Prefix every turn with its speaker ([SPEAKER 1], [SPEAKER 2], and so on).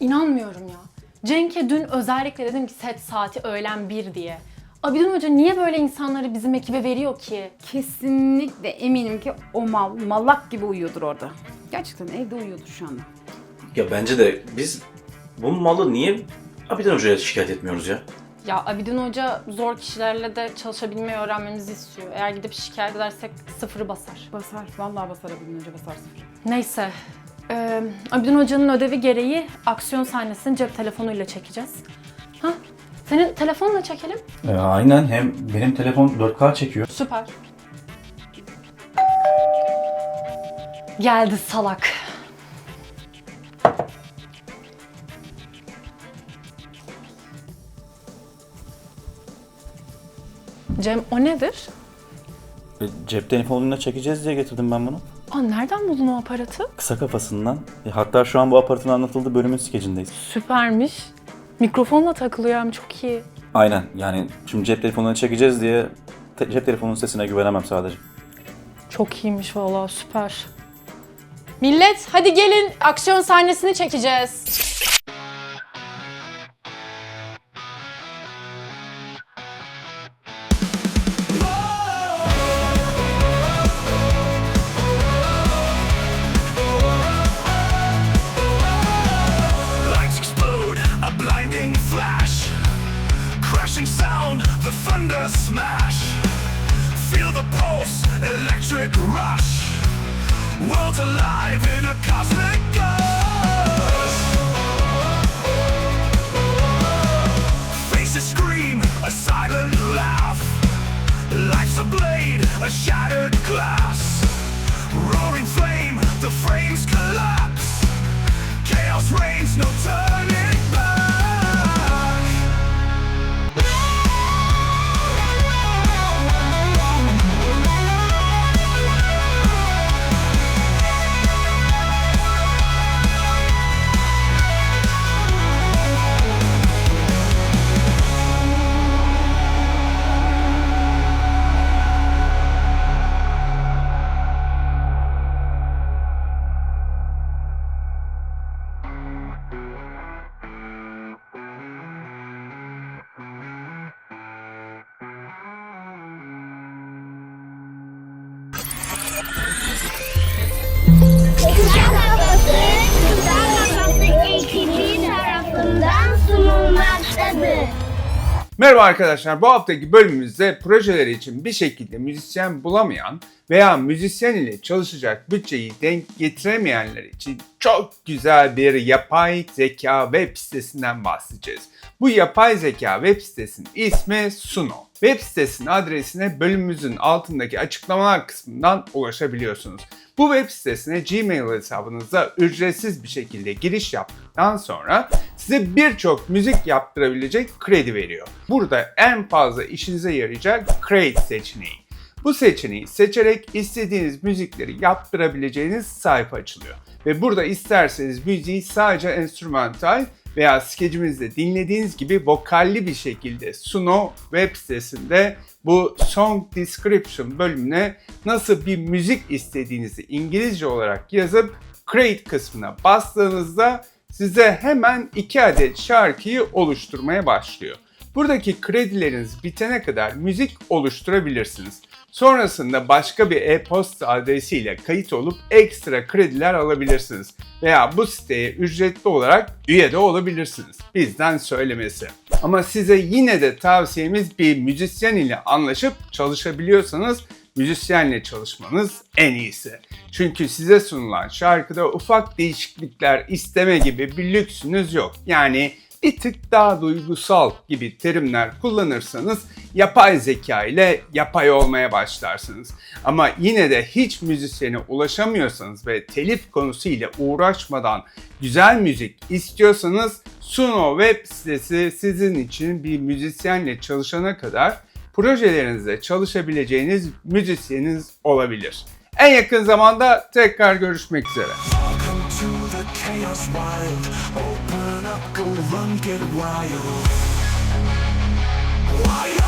[SPEAKER 1] İnanmıyorum ya. Cenk'e dün özellikle dedim ki set saati öğlen 1 diye. Abidin Hoca niye böyle insanları bizim ekibe veriyor ki?
[SPEAKER 2] Kesinlikle eminim ki o mal malak gibi uyuyordur orada. Gerçekten evde uyuyordur şu anda.
[SPEAKER 3] Ya bence de biz bu malı niye Abidin Hoca'ya şikayet etmiyoruz ya?
[SPEAKER 1] Ya Abidin Hoca zor kişilerle de çalışabilmeyi öğrenmemizi istiyor. Eğer gidip şikayet edersek sıfırı basar.
[SPEAKER 2] Basar. Vallahi basar abinin önce basar sıfır.
[SPEAKER 1] Neyse. Ee, Abidin Hoca'nın ödevi gereği aksiyon sahnesini cep telefonuyla çekeceğiz. Ha? Senin telefonla çekelim.
[SPEAKER 3] E, aynen hem benim telefon 4K çekiyor.
[SPEAKER 1] Süper. Geldi salak. Cem o nedir?
[SPEAKER 3] E, cep telefonuyla çekeceğiz diye getirdim ben bunu.
[SPEAKER 1] Aa, nereden buldun o aparatı?
[SPEAKER 3] Kısa kafasından. E, hatta şu an bu aparatın anlatıldığı bölümün skecindeyiz.
[SPEAKER 1] Süpermiş. Mikrofonla takılıyor hem çok iyi.
[SPEAKER 3] Aynen yani şimdi cep telefonuyla çekeceğiz diye te- cep telefonunun sesine güvenemem sadece.
[SPEAKER 1] Çok iyiymiş vallahi süper. Millet hadi gelin aksiyon sahnesini çekeceğiz.
[SPEAKER 4] Pulse, electric rush. Worlds alive in a cosmic gust.
[SPEAKER 5] Merhaba arkadaşlar. Bu haftaki bölümümüzde projeleri için bir şekilde müzisyen bulamayan veya müzisyen ile çalışacak bütçeyi denk getiremeyenler için çok güzel bir yapay zeka web sitesinden bahsedeceğiz. Bu yapay zeka web sitesinin ismi Suno. Web sitesinin adresine bölümümüzün altındaki açıklamalar kısmından ulaşabiliyorsunuz. Bu web sitesine Gmail hesabınıza ücretsiz bir şekilde giriş yaptıktan sonra size birçok müzik yaptırabilecek kredi veriyor. Burada en fazla işinize yarayacak Create seçeneği. Bu seçeneği seçerek istediğiniz müzikleri yaptırabileceğiniz sayfa açılıyor. Ve burada isterseniz müziği sadece enstrümantal veya skecimizde dinlediğiniz gibi vokalli bir şekilde Suno web sitesinde bu Song Description bölümüne nasıl bir müzik istediğinizi İngilizce olarak yazıp Create kısmına bastığınızda size hemen iki adet şarkıyı oluşturmaya başlıyor. Buradaki kredileriniz bitene kadar müzik oluşturabilirsiniz. Sonrasında başka bir e-posta adresiyle kayıt olup ekstra krediler alabilirsiniz. Veya bu siteye ücretli olarak üye de olabilirsiniz. Bizden söylemesi. Ama size yine de tavsiyemiz bir müzisyen ile anlaşıp çalışabiliyorsanız müzisyenle çalışmanız en iyisi. Çünkü size sunulan şarkıda ufak değişiklikler isteme gibi bir lüksünüz yok. Yani bir tık daha duygusal gibi terimler kullanırsanız yapay zeka ile yapay olmaya başlarsınız. Ama yine de hiç müzisyene ulaşamıyorsanız ve telif konusu ile uğraşmadan güzel müzik istiyorsanız Suno web sitesi sizin için bir müzisyenle çalışana kadar projelerinizde çalışabileceğiniz müzisyeniniz olabilir. En yakın zamanda tekrar görüşmek üzere.
[SPEAKER 4] Chaos wild. Open up, go run, get wild. Wild.